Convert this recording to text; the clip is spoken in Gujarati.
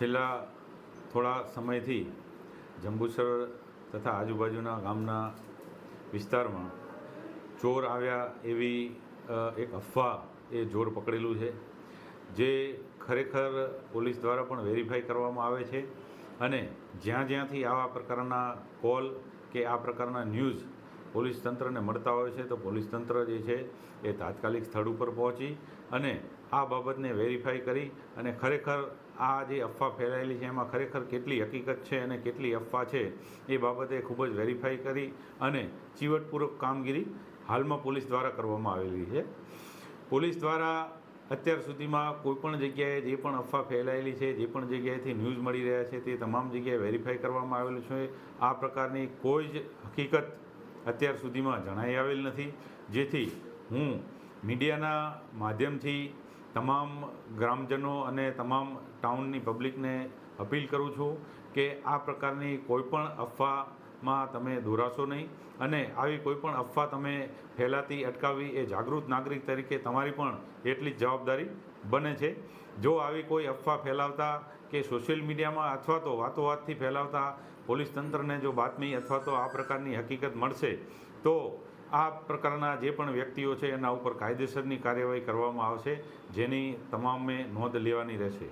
છેલ્લા થોડા સમયથી જંબુસર તથા આજુબાજુના ગામના વિસ્તારમાં ચોર આવ્યા એવી એક અફવા એ જોર પકડેલું છે, જે ખરેખર પોલીસ દ્વારા પણ વેરીફાઈ કરવામાં આવે છે અને જ્યાં જ્યાંથી આવા પ્રકારના કોલ કે આ પ્રકારના ન્યૂઝ પોલીસ તંત્રને મળતા હોય છે, તો પોલીસ તંત્ર જે છે એ તાત્કાલિક સ્થળ ઉપર પહોંચી અને આ બાબતને વેરીફાઈ કરી અને ખરેખર આ જે અફવા ફેલાયેલી છે, એમાં ખરેખર કેટલી હકીકત છે અને કેટલી અફવા છે, એ બાબતે ખૂબ જ વેરીફાઈ કરી અને ચીવટપૂર્વક કામગીરી હાલમાં પોલીસ દ્વારા કરવામાં આવેલી છે. પોલીસ દ્વારા અત્યાર સુધીમાં કોઈપણ જગ્યાએ જે પણ અફવા ફેલાયેલી છે, જે પણ જગ્યાએથી ન્યૂઝ મળી રહ્યા છે, તે તમામ જગ્યાએ વેરીફાઈ કરવામાં આવેલું છે. આ પ્રકારની કોઈ જ હકીકત અત્યાર સુધીમાં જણાઈ આવેલ નથી. જેથી હું મીડિયાના માધ્યમથી તમામ ગ્રામજનો અને તમામ ટાઉનની પબ્લિકને અપીલ કરું છું કે આ પ્રકારની કોઈપણ અફવામાં તમે દોરાશો નહીં અને આવી કોઈપણ અફવા તમે ફેલાતી અટકાવવી એ જાગૃત નાગરિક તરીકે તમારી પણ એટલી જ જવાબદારી બને છે. જો આવી કોઈ અફવા ફેલાવતા કે સોશિયલ મીડિયામાં અથવા તો વાતો વાતથી ફેલાવતા પોલીસ તંત્રને જો બાતમી અથવા તો આ પ્રકારની હકીકત મળશે, તો આ પ્રકારના જે પણ વ્યક્તિઓ છે, એના ઉપર કાયદેસરની કાર્યવાહી કરવામાં આવશે, જેની તમામે નોંધ લેવાની રહેશે.